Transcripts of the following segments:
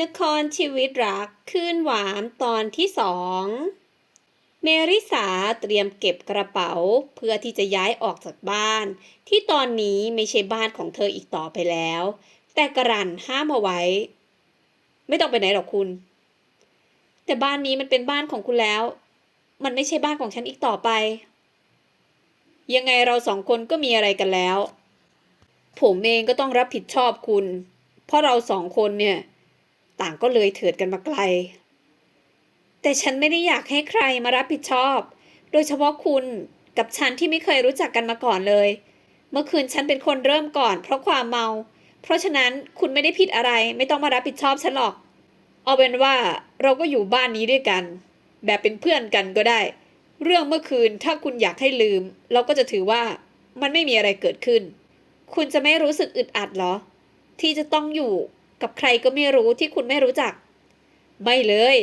ละครชีวิตรักคืนหวานตอนที่สองเมริสาเตรียมเก็บกระเป๋าเพื่อที่จะย้ายออกจากบ้าน ที่ตอนนี้ไม่ใช่บ้านของเธออีกต่อไปแล้ว แต่กระรันห้ามเอาไว้ ไม่ต้องไปไหนหรอกคุณ แต่บ้านนี้มันเป็นบ้านของคุณแล้ว มันไม่ใช่บ้านของฉันอีกต่อไป ยังไงเราสองคนก็มีอะไรกันแล้ว ผมเองก็ต้องรับผิดชอบคุณ เพราะเราสองคนเนี่ย ต่างก็เลยเถิดกันมาไกล แต่ฉันไม่ได้อยากให้ใครมารับผิดชอบ โดยเฉพาะคุณกับฉันที่ไม่เคยรู้จักกันมาก่อนเลย เมื่อคืนฉันเป็นคนเริ่มก่อน เพราะความเมา เพราะฉะนั้นคุณไม่ได้ผิดอะไร ไม่ต้องมารับผิดชอบฉันหรอก เอาเป็นว่าเราก็อยู่บ้านนี้ด้วยกัน แบบเป็นเพื่อนกันก็ได้ เรื่องเมื่อคืนถ้าคุณอยากให้ลืม เราก็จะถือว่ามันไม่มีอะไรเกิดขึ้น คุณจะไม่รู้สึกอึดอัดเหรอ ที่จะต้องอยู่ กับใครก็ไม่รู้ที่คุณไม่รู้จัก ไม่เลย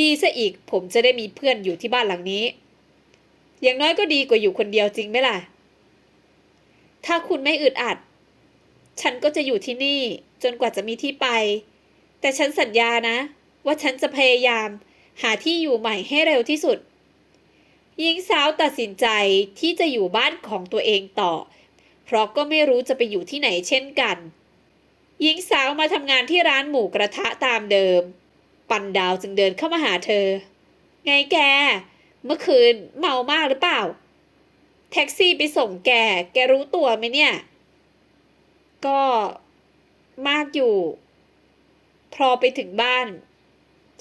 ดีซะอีกผมจะได้มีเพื่อนอยู่ที่บ้านหลังนี้ อย่างน้อยก็ดีกว่าอยู่คนเดียวจริงไหมล่ะ ถ้าคุณไม่อึดอัด ฉันก็จะอยู่ที่นี่จนกว่าจะมีที่ไป แต่ฉันสัญญานะ ว่าฉันจะพยายาม หาที่อยู่ใหม่ให้เร็วที่สุดหญิงสาวตัดสินใจที่จะอยู่บ้านของตัวเองต่อ เพราะก็ไม่รู้จะไปอยู่ที่ไหนเช่นกัน หญิงสาวมาทำงานที่ร้านหมูกระทะตามเดิม ปันดาวจึงเดินเข้ามาหาเธอ ไงแก เมื่อคืนเมามากหรือเปล่า แท็กซี่ไปส่งแก แกรู้ตัวไหมเนี่ย ก็มากอยู่ พอไปถึงบ้าน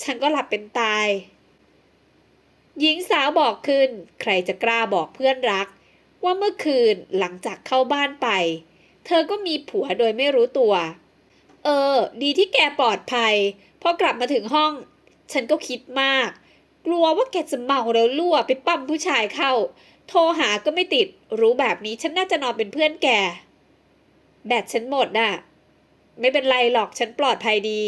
ฉันก็หลับเป็นตาย หญิงสาวบอกขึ้น ใครจะกล้าบอกเพื่อนรัก ว่าเมื่อคืนหลังจากเข้าบ้านไป เธอก็มีผัวโดยไม่รู้ตัว เออ ดีที่แกปลอดภัย พอกลับมาถึงห้อง ฉันก็คิดมาก กลัวว่าแกจะเมาแล้วรั่วไปปั้มผู้ชายเข้า โทรหาก็ไม่ติด รู้แบบนี้ฉันน่าจะนอนเป็นเพื่อนแก แบตฉันหมดน่ะ ไม่เป็นไรหรอกฉันปลอดภัยดี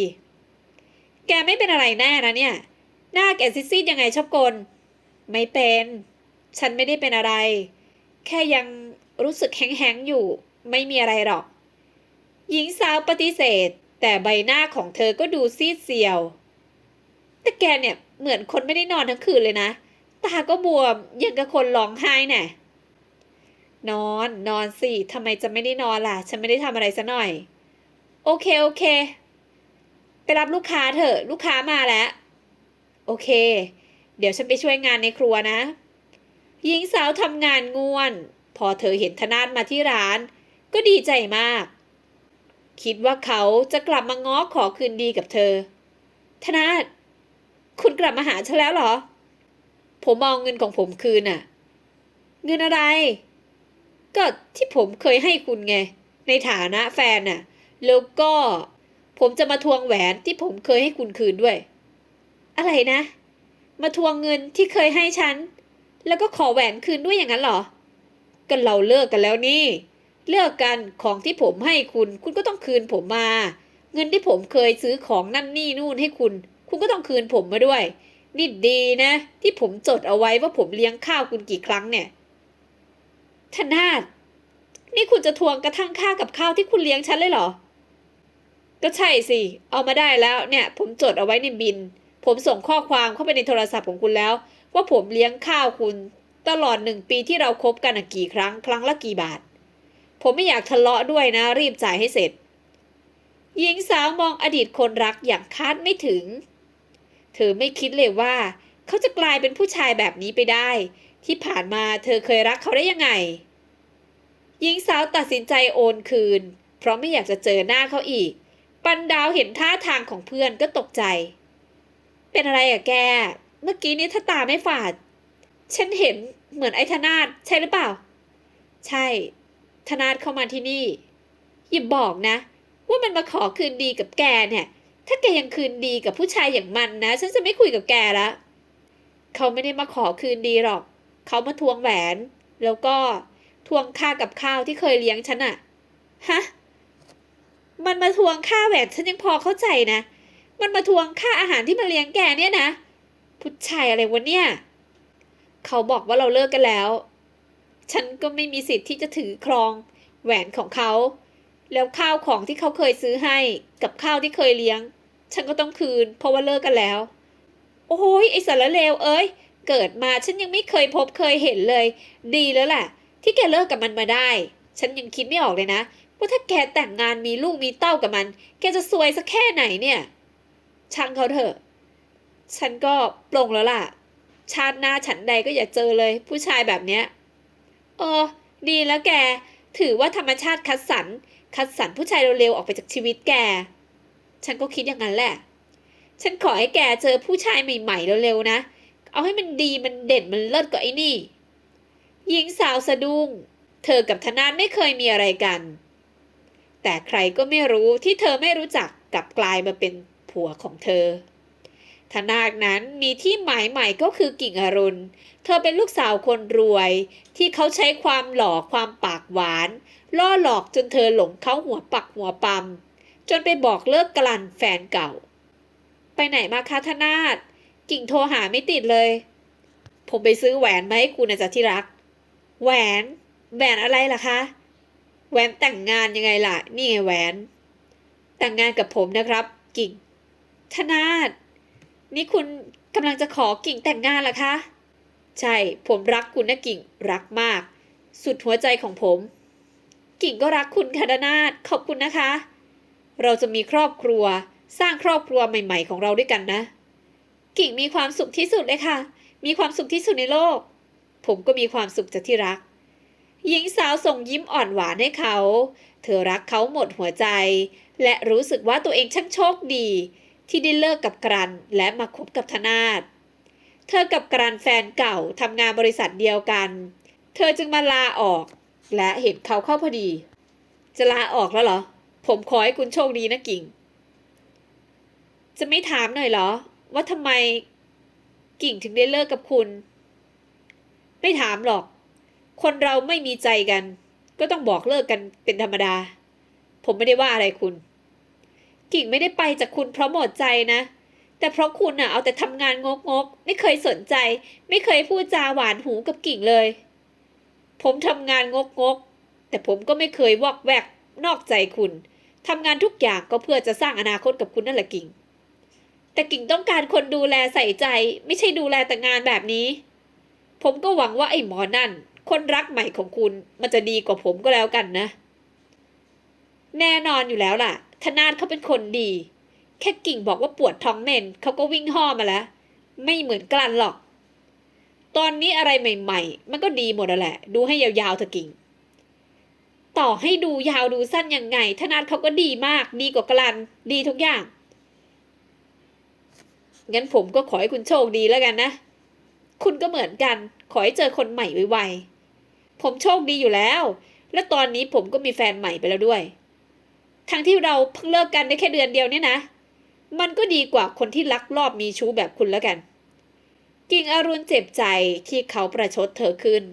แกไม่เป็นอะไรแน่นะเนี่ย หน้าแกซิดยังไงชอบกล ไม่เป็น ฉันไม่ได้เป็นอะไร แค่ยังรู้สึกแห้งๆอยู่ ไม่มีอะไรหรอก หญิงสาวปฏิเสธ แต่ใบหน้าของเธอก็ดูซีดเซียว แต่แกเนี่ยเหมือนคนไม่ได้นอนทั้งคืนเลยนะ ตาก็บวมยังกับคนร้องไห้แน่นอนนอนสิทำไมจะไม่ได้นอนล่ะ ฉันไม่ได้ทำอะไรซะหน่อย โอเคโอเค ไปรับลูกค้าเถอะ ลูกค้ามาแล้ว โอเค เดี๋ยวฉันไปช่วยงานในครัวนะ หญิงสาวทำงานง่วน พอเธอเห็นธนาดมาที่ร้าน ก็ดีใจมาก คิดว่าเขาจะกลับมาง้อขอคืนดีกับเธอ ธนาคุณกลับมาหาฉันแล้วเหรอ ผมมองเงินของผมคืนน่ะ เงินอะไร ก็ที่ผมเคยให้คุณไง ในฐานะแฟนน่ะ แล้วก็ ผมจะมาทวงแหวนที่ผมเคยให้คุณคืนด้วย อะไรนะ มาทวงเงินที่เคยให้ฉัน แล้วก็ขอแหวนคืนด้วยอย่างนั้นเหรอ ก็เราเลิกกันแล้วนี่ เลิกกันของที่ผมให้คุณ คุณก็ต้องคืนผมมา เงินที่ผมเคยซื้อของนั่นนี่นู่นให้คุณ คุณก็ต้องคืนผมมาด้วยนี่ดีนะ ที่ผมจดเอาไว้ว่าผมเลี้ยงข้าวคุณกี่ครั้งเนี่ยธนาดนี่คุณจะทวงกระทั่งค่ากับข้าวที่คุณเลี้ยงฉันเลยเหรอ ก็ใช่สิ เอามาได้แล้วเนี่ย ผมจดเอาไว้ในบิน ผมส่งข้อความเข้าไปในโทรศัพท์ของคุณแล้ว ว่าผมเลี้ยงข้าวคุณ ตลอดหนึ่งปีที่เราคบกันกี่ครั้ง ครั้งละกี่บาท ผมไม่อยากทะเลาะด้วยนะ รีบจ่ายให้เสร็จ หญิงสาวมองอดีตคนรักอย่างคาดไม่ถึง เธอไม่คิดเลยว่า เขาจะกลายเป็นผู้ชายแบบนี้ไปได้ ที่ผ่านมาเธอเคยรักเขาได้ยังไง หญิงสาวตัดสินใจโอนคืน เพราะไม่อยากจะเจอหน้าเขาอีก ปันดาวเห็นท่าทางของเพื่อนก็ตกใจ เป็นอะไรอะแก เมื่อกี้นี้ถ้าตาไม่ฝาด ฉันเห็นเหมือนไอ้ธนาดใช่หรือเปล่า ใช่ ธนาดเข้ามาที่นี่ อย่าบอกนะ ว่ามันมาขอคืนดีกับแกเนี่ย ถ้าแกยังคืนดีกับผู้ชายอย่างมันนะ ฉันจะไม่คุยกับแกละเขาไม่ได้มาขอคืนดีหรอก เขามาทวงแหวน แล้วก็ทวงค่ากับข้าวที่เคยเลี้ยงฉันอะฮะมันมาทวงค่าแหวนฉันยังพอเข้าใจนะ มันมาทวงค่าอาหารที่มาเลี้ยงแกเนี่ยนะ ผู้ชายอะไรวะเนี่ย เขาบอกว่าเราเลิกกันแล้ว ฉันก็ไม่มีสิทธิ์ที่จะถือครองแหวนของเขา แล้วข้าวของที่เขาเคยซื้อให้กับข้าวที่เคยเลี้ยง ฉันก็ต้องคืน เพราะว่าเลิกกันแล้ว โอ้ยไอสารเลวเอ้ย เกิดมาฉันยังไม่เคยพบเคยเห็นเลย ดีแล้วแหละที่แกเลิกกับมันมาได้ ฉันยังคิดไม่ออกเลยนะว่าถ้าแกแต่งงานมีลูกมีเต้ากับมัน แกจะซวยสักแค่ไหนเนี่ย ช่างเขาเถอะ ฉันก็ปลงแล้วล่ะ ชาติหน้าฉันใดก็อย่าเจอเลย ผู้ชายแบบเนี้ย ออดีแล้วแก ถือว่าธรรมชาติคัดสรร คัดสรรผู้ชายเร็วๆออกไปจากชีวิตแก ฉันก็คิดอย่างนั้นแหละ ฉันขอให้แกเจอผู้ชายใหม่ๆเร็วๆนะ เอาให้มันดีมันเด่นมันเลิศกว่าไอ้นี่ หญิงสาวสะดุ้ง เธอกับธนาไม่เคยมีอะไรกัน แต่ใครก็ไม่รู้ที่เธอไม่รู้จักกลับกลายมาเป็นผัวของเธอ ธนาคนั้นมีที่หมายใหม่ก็คือกิ่งอรุณ เธอเป็นลูกสาวคนรวย ที่เขาใช้ความหล่อความปากหวาน ล่อหลอกจนเธอหลงเขาหัวปักหัวปั๊มจนไปบอกเลิกกลั่นแฟนเก่า ไปไหนมาคะธนาฏกิ่งโทรหาไม่ติดเลย ผมไปซื้อแหวนมาให้คุณนะจ๊ะที่รัก แหวน แหวนอะไรล่ะคะ แหวนแต่งงานยังไงล่ะ นี่ไงแหวน แต่งงานกับผมนะครับ กิ่งธนาฏ นี่คุณกำลังจะขอกิ่งแต่งงานเหรอคะ ใช่ ผมรักคุณนะกิ่ง รักมาก สุดหัวใจของผม กิ่งก็รักคุณค่ะธนาฏขอบคุณนะคะ เราจะมีครอบครัว สร้างครอบครัวใหม่ ๆ ของเราด้วยกันนะ กิ่งมีความสุขที่สุดเลยค่ะ มีความสุขที่สุดในโลก ผมก็มีความสุขจากที่รัก หญิงสาวส่งยิ้มอ่อนหวานให้เขา เธอรักเขาหมดหัวใจ และรู้สึกว่าตัวเองช่างโชคดี ที่ได้เลิกกับกรันและมาคบกับธนาฏเธอกับกรันแฟนเก่าทำงานบริษัทเดียวกัน เธอจึงมาลาออก และเห็นเขาเข้าพอดี จะลาออกแล้วเหรอ ผมขอให้คุณโชคดีนะกิ่ง จะไม่ถามหน่อยเหรอ ว่าทำไมกิ่งถึงได้เลิกกับคุณ ไม่ถามหรอก คนเราไม่มีใจกัน ก็ต้องบอกเลิกกันเป็นธรรมดา ผมไม่ได้ว่าอะไรคุณ กิ่งไม่ได้ไปจากคุณเพราะหมดใจนะ แต่เพราะคุณน่ะเอาแต่ทำงานงกงกไม่เคยสนใจ ไม่เคยพูดจาหวานหูกับกิ่งเลย ผมทำงานงกงกแต่ผมก็ไม่เคยวอกแวกนอกใจคุณทำงานทุกอย่างก็เพื่อจะสร้างอนาคตกับคุณนั่นแหละกิ่ง แต่กิ่งต้องการคนดูแลใส่ใจ ไม่ใช่ดูแลแต่งานแบบนี้ ผมก็หวังว่าไอ้หมอนั่น คนรักใหม่ของคุณมันจะดีกว่าผมก็แล้วกันนะ แน่นอนอยู่แล้วล่ะ ธนาฏเขาเป็นคนดี แค่กิ่งบอกว่าปวดท้องเม่นเขาก็วิ่งห่อมาแล้ว ไม่เหมือนกลันหรอก ตอนนี้อะไรใหม่ ๆ มันก็ดีหมดแล้วแหละ ดูให้ยาวๆเถอะกิ่ง ต่อให้ดูยาวดูสั้นยังไง ธนาฏเขาก็ดีมาก ดีกว่ากลัน ดีทุกอย่าง งั้นผมก็ขอให้คุณโชคดีแล้วกันนะ คุณก็เหมือนกัน ขอให้เจอคนใหม่ไวๆผมโชคดีอยู่แล้ว และตอนนี้ผมก็มีแฟนใหม่ไปแล้วด้วย ทั้งที่เราเพิ่งเลิกกันได้แค่เดือนเดียวเนี่ยนะ มันก็ดีกว่าคนที่ลักลอบมีชู้แบบคุณแล้วกัน กิ่งอรุณเจ็บใจที่เขาประชดเธอขึ้น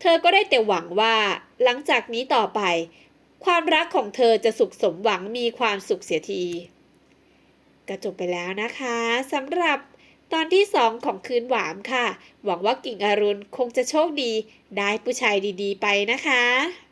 เธอก็ได้แต่หวังว่า หลังจากนี้ต่อไป ความรักของเธอจะสุขสมหวังมีความสุขเสียทีก็จบไปแล้วนะคะสำหรับตอนที่2ของคืนหวามค่ะ หวังว่ากิ่งอรุณคงจะโชคดี ได้ผู้ชายดีๆ ไปนะคะ